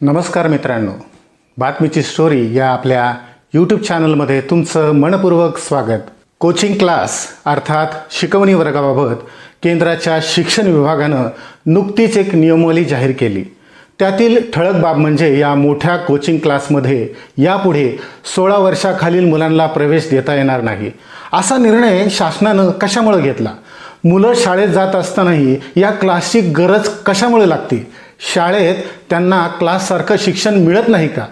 नमस्कार मित्रांनो. बातमीची स्टोरी या आपल्या यूट्यूब चॅनलमध्ये तुमचं मनपूर्वक स्वागत. कोचिंग क्लास अर्थात शिकवणी वर्गाबाबत केंद्राच्या शिक्षण विभागानं नुकतीच एक नियमावली जाहीर केली. त्यातील ठळक बाब म्हणजे या मोठ्या कोचिंग क्लासमध्ये यापुढे सोळा वर्षाखालील मुलांना प्रवेश देता येणार नाही. असा निर्णय शासनानं कशामुळे घेतला? मुलं शाळेत जात असतानाही या क्लासची गरज कशामुळे लागते? शाळेत त्यांना क्लाससारखं शिक्षण मिळत नाही का?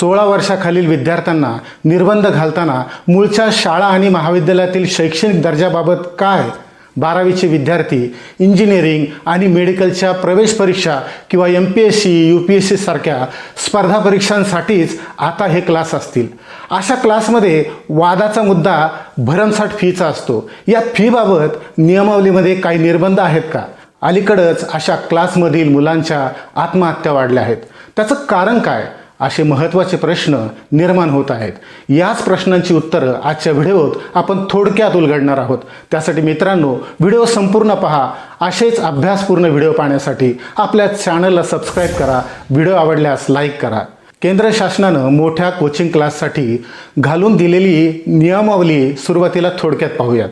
सोळा वर्षाखालील विद्यार्थ्यांना निर्बंध घालताना मूळच्या शाळा आणि महाविद्यालयातील शैक्षणिक दर्जाबाबत काय? बारावीचे विद्यार्थी इंजिनिअरिंग आणि मेडिकलच्या प्रवेश परीक्षा किंवा M P S C U P S C सारख्या स्पर्धा परीक्षांसाठीच आता हे क्लास असतील. अशा क्लासमध्ये वादाचा मुद्दा भरमसाठ फीचा असतो. या फीबाबत नियमावलीमध्ये काही निर्बंध आहेत का? अलीकडंच अशा क्लासमधील मुलांच्या आत्महत्या वाढल्या आहेत. त्याचं कारण काय? असे महत्त्वाचे प्रश्न निर्माण होत आहेत. याच प्रश्नांची उत्तरं आजच्या व्हिडिओत आपण थोडक्यात उलगडणार आहोत. त्यासाठी मित्रांनो व्हिडिओ संपूर्ण पहा. असेच अभ्यासपूर्ण व्हिडिओ पाहण्यासाठी आपल्या चॅनलला सबस्क्राईब करा. व्हिडिओ आवडल्यास लाईक करा. केंद्र शासनानं मोठ्या कोचिंग क्लाससाठी घालून दिलेली नियमावली सुरुवातीला थोडक्यात पाहूयात.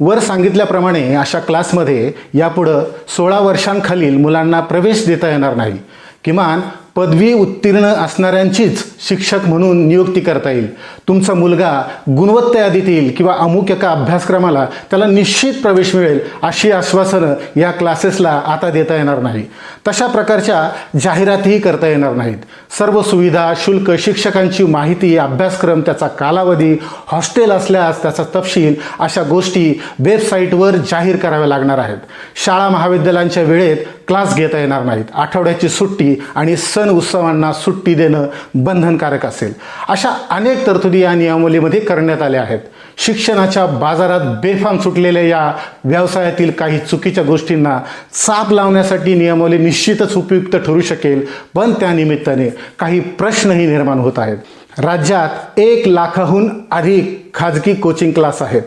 वर सांगितल्याप्रमाणे अशा क्लासमध्ये यापुढं सोळा वर्षांखालील मुलांना प्रवेश देता येणार नाही. किमान पदवी उत्तीर्ण असणाऱ्यांचीच शिक्षक म्हणून नियुक्ती करता येईल. तुमचा मुलगा गुणवत्ता यादीत येईल किंवा अमुक एका अभ्यासक्रमाला त्याला निश्चित प्रवेश मिळेल अशी आश्वासनं या क्लासेसला आता देता येणार नाही. तशा प्रकारच्या जाहिरातीही करता येणार नाहीत. सर्व सुविधा शुल्क शिक्षकांची माहिती अभ्यासक्रम त्याचा कालावधी हॉस्टेल असल्यास त्याचा तपशील अशा गोष्टी वेबसाईटवर जाहीर कराव्या लागणार आहेत. शाळा महाविद्यालयांच्या वेळेत क्लास घेता येणार नाहीत. आठवड्याची सुट्टी आणि सण उत्सवांना सुट्टी देणं बंधनकारक असेल. अशा अनेक तरतुदी या नियमावलीमध्ये करण्यात आल्या आहेत. शिक्षणाच्या बाजारात बेफाम सुटलेल्या या व्यवसायातील काही चुकीच्या गोष्टींना चाप लावण्यासाठी नियमावली निश्चितच उपयुक्त ठरू शकेल पण त्यानिमित्ताने काही प्रश्नही निर्माण होत आहेत. राज्यात एक लाखाहून अधिक खाजगी कोचिंग क्लास आहेत.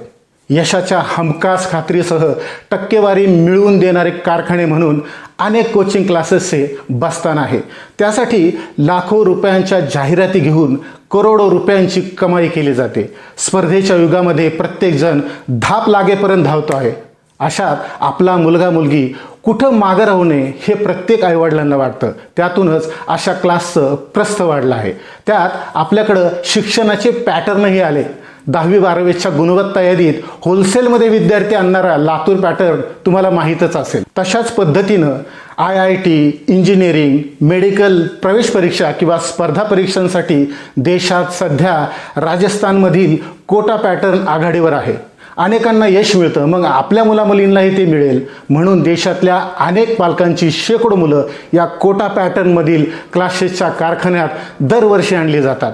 यशाच्या हमखास खात्रीसह टक्केवारी मिळवून देणारे कारखाने म्हणून अनेक कोचिंग क्लासेसचे बसतान आहे त्यासाठी लाखो रुपयांच्या जाहिराती घेऊन करोडो रुपयांची कमाई केली जाते. स्पर्धेच्या युगामध्ये प्रत्येकजण धाप लागेपर्यंत धावतो आहे. अशात आपला मुलगा मुलगी कुठं मागं राहू नये हे प्रत्येक आईवडिलांना वाटतं. त्यातूनच अशा क्लासचं प्रस्थ वाढलं आहे. त्यात आपल्याकडं शिक्षणाचे पॅटर्नही आले. दहावी बारावीच्या गुणवत्ता यादीत होलसेलमध्ये विद्यार्थी आणणारा लातूर पॅटर्न तुम्हाला माहीतच असेल. तशाच पद्धतीनं I I T engineering medical प्रवेश परीक्षा किंवा स्पर्धा परीक्षांसाठी देशात सध्या राजस्थानमधील कोटा पॅटर्न आघाडीवर आहे. अनेकांना यश मिळतं मग आपल्या मुलामुलींनाही ते मिळेल. म्हणून देशातल्या अनेक पालकांची शेकडो मुलं या कोटा पॅटर्नमधील क्लासेसच्या कारखान्यात दरवर्षी आणली जातात.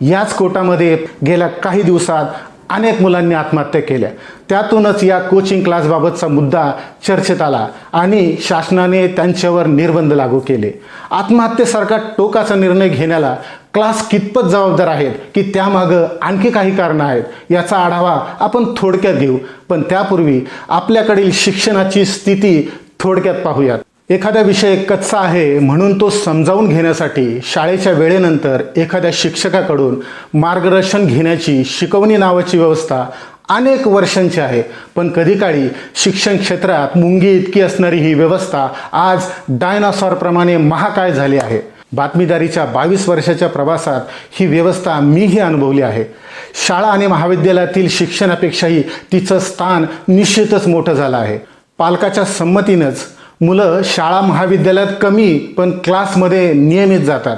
याच कोटामध्ये गेल्या काही दिवसात अनेक मुलांनी आत्महत्या केल्या. त्यातूनच या कोचिंग क्लासबाबतचा मुद्दा चर्चेत आला आणि शासनाने त्यांच्यावर निर्बंध लागू केले. आत्महत्येसारखा टोकाचा निर्णय घेण्याला क्लास कितपत जबाबदार आहेत की त्यामागं आणखी काही कारणं आहेत याचा आढावा आपण थोडक्यात घेऊ. पण त्यापूर्वी आपल्याकडील शिक्षणाची स्थिती थोडक्यात पाहूयात. एखादा विषय कच्चा आहे म्हणून तो समजावून घेण्यासाठी शाळेच्या वेळेनंतर एखाद्या शिक्षकाकडून मार्गदर्शन घेण्याची शिकवणी नावाची व्यवस्था अनेक वर्षांची आहे. पण कधी काळी शिक्षण क्षेत्रात मुंगी इतकी असणारी ही व्यवस्था आज डायनासॉरप्रमाणे महाकाय झाली आहे. बातमीदारीच्या बावीस वर्षाच्या प्रवासात ही व्यवस्था मीही अनुभवली आहे. शाळा आणि महाविद्यालयातील शिक्षणापेक्षाही तिचं स्थान निश्चितच मोठं झालं आहे. पालकाच्या संमतीनंच मुलं शाळा महाविद्यालयात कमी पण क्लासमध्ये नियमित जातात.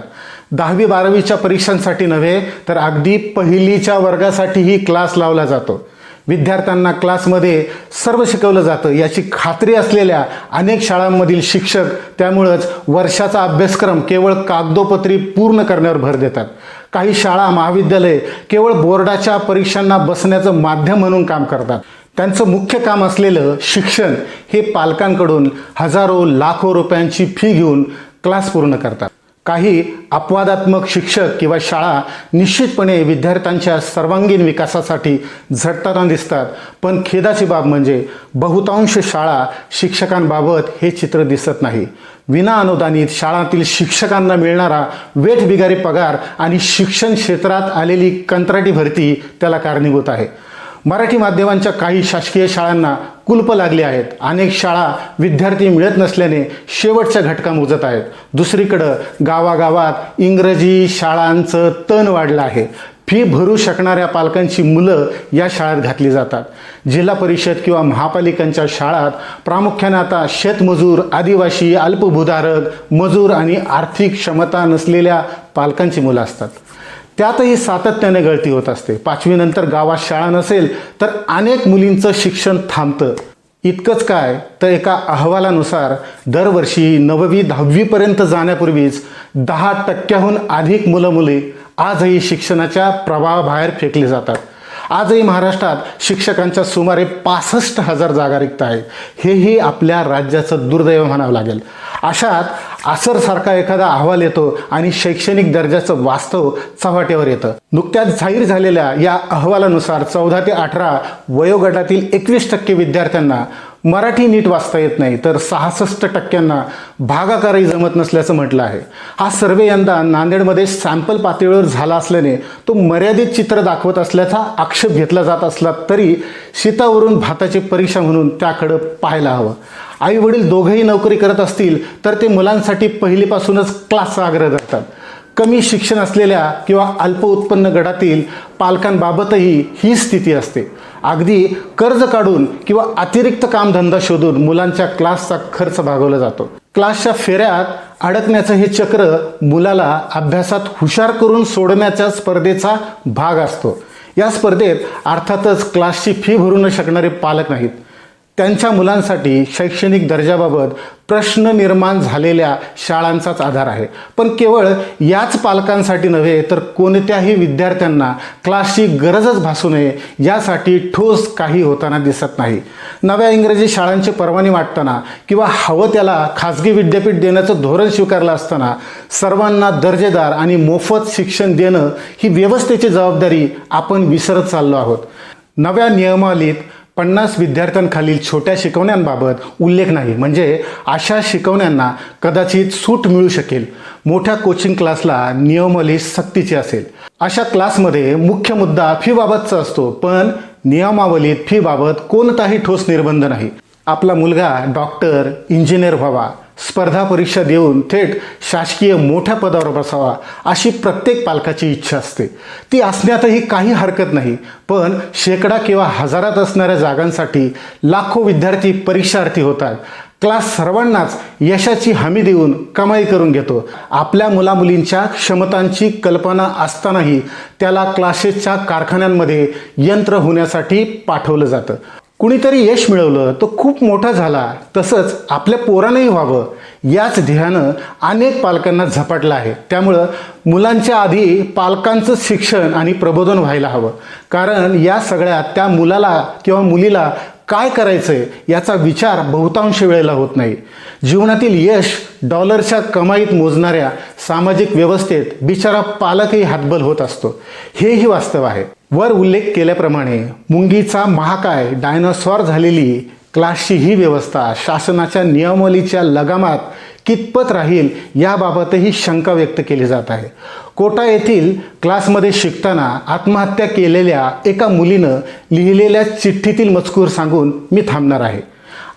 दहावी बारावीच्या परीक्षांसाठी नव्हे तर अगदी पहिलीच्या वर्गासाठीही क्लास लावला जातो. विद्यार्थ्यांना क्लासमध्ये सर्व शिकवलं जातं याची खात्री असलेल्या अनेक शाळांमधील शिक्षक त्यामुळंच वर्षाचा अभ्यासक्रम केवळ कागदोपत्री पूर्ण करण्यावर भर देतात. काही शाळा महाविद्यालये केवळ बोर्डाच्या परीक्षांना बसण्याचं माध्यम म्हणून काम करतात. त्यांचं मुख्य काम असलेलं शिक्षण हे पालकांकडून हजारो लाखो रुपयांची फी घेऊन क्लास पूर्ण करतात. काही अपवादात्मक शिक्षक किंवा शाळा निश्चितपणे विद्यार्थ्यांच्या सर्वांगीण विकासासाठी झटताना दिसतात. पण खेदाची बाब म्हणजे बहुतांश शाळा शिक्षकांबाबत हे चित्र दिसत नाही. विना अनुदानित शाळांतील शिक्षकांना मिळणारा वेठबिगारी पगार आणि शिक्षण क्षेत्रात आलेली कंत्राटी भरती त्याला कारणीभूत आहे. मराठी माध्यमांच्या काही शासकीय शाळांना कुलप लागले आहेत. अनेक शाळा विद्यार्थी मिळत नसल्याने शेवटच्या घटका मोजत आहेत. दुसरीकडं गावागावात इंग्रजी शाळांचं तण वाढलं आहे. फी भरू शकणाऱ्या पालकांची मुलं या शाळेत घातली जातात. जिल्हा परिषद किंवा महापालिकांच्या शाळात प्रामुख्याने आता शेतमजूर आदिवासी अल्पभूधारक मजूर आणि आर्थिक क्षमता नसलेल्या पालकांची मुलं असतात. त्यातही सातत्याने गळती होत असते. पाचवीनंतर गावात शाळा नसेल तर अनेक मुलींचं शिक्षण थांबतं. इतकंच काय तर एका अहवालानुसार दरवर्षी नववी दहावीपर्यंत जाण्यापूर्वीच दहा टक्क्याहून अधिक मुलं मुली आजही शिक्षणाच्या प्रवाहाबाहेर फेकली जातात. आजही महाराष्ट्रात शिक्षकांच्या सुमारे पासष्ट हजार जागा रिक्त आहेत. हेही आपल्या राज्याचं दुर्दैव म्हणावं लागेल. अशात आसरसारखा एखादा अहवाल येतो आणि शैक्षणिक दर्जाचं वास्तव चव्हाट्यावर येतं. नुकत्याच जाहीर झालेल्या या अहवालानुसार चौदा ते अठरा वयोगटातील एकवीस टक्के विद्यार्थ्यांना मराठी नीट वाचता येत नाही तर सहासष्ट टक्क्यांना भागाकारही जमत नसल्याचं म्हटलं आहे. हा सर्वे यंदा नांदेडमध्ये सॅम्पल पातळीवर झाला असल्याने तो मर्यादित चित्र दाखवत असल्याचा आक्षेप घेतला जात असला तरी शीतावरून भाताची परीक्षा म्हणून त्याकडं पाहायला हवं. आई वडील दोघंही नोकरी करत असतील तर ते मुलांसाठी पहिलीपासूनच क्लासचा आग्रह धरतात कमी शिक्षण असलेल्या किंवा अल्प उत्पन्न गटातील पालकांबाबतही ही स्थिती असते. अगदी कर्ज काढून किंवा अतिरिक्त कामधंदा शोधून मुलांच्या क्लासचा खर्च भागवला जातो. क्लासच्या फेऱ्यात अडकण्याचं हे चक्र मुलाला अभ्यासात हुशार करून सोडण्याच्या स्पर्धेचा भाग असतो. या स्पर्धेत अर्थातच क्लासची फी भरू न शकणारे पालक नाहीत. त्यांच्या मुलांसाठी शैक्षणिक दर्जाबाबत प्रश्न निर्माण झालेल्या शाळांचाच आधार आहे. पण केवळ याच पालकांसाठी नव्हे तर कोणत्याही विद्यार्थ्यांना क्लासची गरजच भासू नये यासाठी ठोस काही होताना दिसत नाही. नव्या इंग्रजी शाळांची परवाने वाटताना किंवा हवं त्याला खाजगी विद्यापीठ देण्याचं धोरण स्वीकारलं असताना सर्वांना दर्जेदार आणि मोफत शिक्षण देणं ही व्यवस्थेची जबाबदारी आपण विसरत चाललो आहोत. नव्या नियमावलीत पन्नास विद्यार्थ्यांखालील छोट्या शिकवण्यांबाबत उल्लेख नाही. म्हणजे अशा शिकवण्यांना कदाचित सूट मिळू शकेल. मोठ्या कोचिंग क्लासला नियमावली सक्तीची असेल. अशा क्लासमध्ये मुख्य मुद्दा फीबाबतचा असतो पण नियमावलीत फीबाबत कोणताही ठोस निर्बंध नाही. आपला मुलगा डॉक्टर इंजिनियर व्हावा. स्पर्धा परीक्षा देऊन थेट शासकीय मोठ्या पदावर बसावा अशी प्रत्येक पालकाची इच्छा असते. ती असण्यातही काही हरकत नाही पण शेकडा किंवा हजारात असणाऱ्या जागांसाठी लाखो विद्यार्थी परीक्षार्थी होतात. क्लास सर्वांनाच यशाची हमी देऊन कमाई करून घेतो. आपल्या मुलामुलींच्या क्षमतांची कल्पना असतानाही त्याला क्लासेसच्या कारखान्यांमध्ये यंत्र होण्यासाठी पाठवलं जातं. कुणीतरी यश मिळवलं तो खूप मोठा झाला. तसंच आपल्या पोरानंही व्हावं. याच ध्येयानं अनेक पालकांना झपाटलं आहे. त्यामुळं मुलांच्या आधी पालकांचं शिक्षण आणि प्रबोधन व्हायला हवं. कारण या सगळ्यात त्या मुलाला किंवा मुलीला काय करायचं आहे याचा विचार बहुतांश वेळेला होत नाही. जीवनातील यश डॉलरच्या कमाईत मोजणाऱ्या सामाजिक व्यवस्थेत बिचारा पालकही हातबल होत असतो. हेही वास्तव आहे. वर उल्लेख केल्याप्रमाणे मुंगीचा महाकाय डायनॉसॉर झालेली क्लासची ही व्यवस्था शासनाच्या नियमावलीच्या लगामात कितपत राहील याबाबतही शंका व्यक्त केली जात आहे. कोटा येथील क्लासमध्ये शिकताना आत्महत्या केलेल्या एका मुलीनं लिहिलेल्या चिठ्ठीतील मजकूर सांगून मी थांबणार आहे.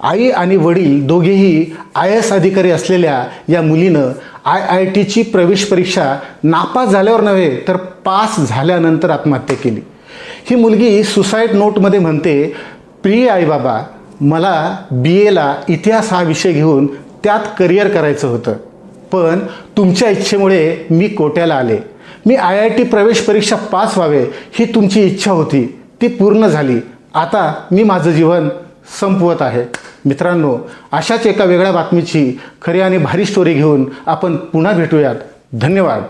आई आणि वडील दोघेही आय एस अधिकारी असलेल्या या मुलीनं आय आय टीची प्रवेश परीक्षा नापास झाल्यावर नव्हे तर पास झाल्यानंतर आत्महत्या केली. ही मुलगी सुसाईड नोटमध्ये म्हणते प्रिय आई बाबा मला बी एला इतिहास हा विषय घेऊन त्यात करिअर करायचं होतं. पण तुमच्या इच्छेमुळे मी कोट्याला आले. मी आय आय टी प्रवेश परीक्षा पास व्हावे ही तुमची इच्छा होती. ती पूर्ण झाली. आता मी माझं जीवन संपवत आहे. मित्रांनो अशाच एका वेगळ्या बातमीची खरी आणि भारी स्टोरी घेऊन आपण पुन्हा भेटूयात. धन्यवाद.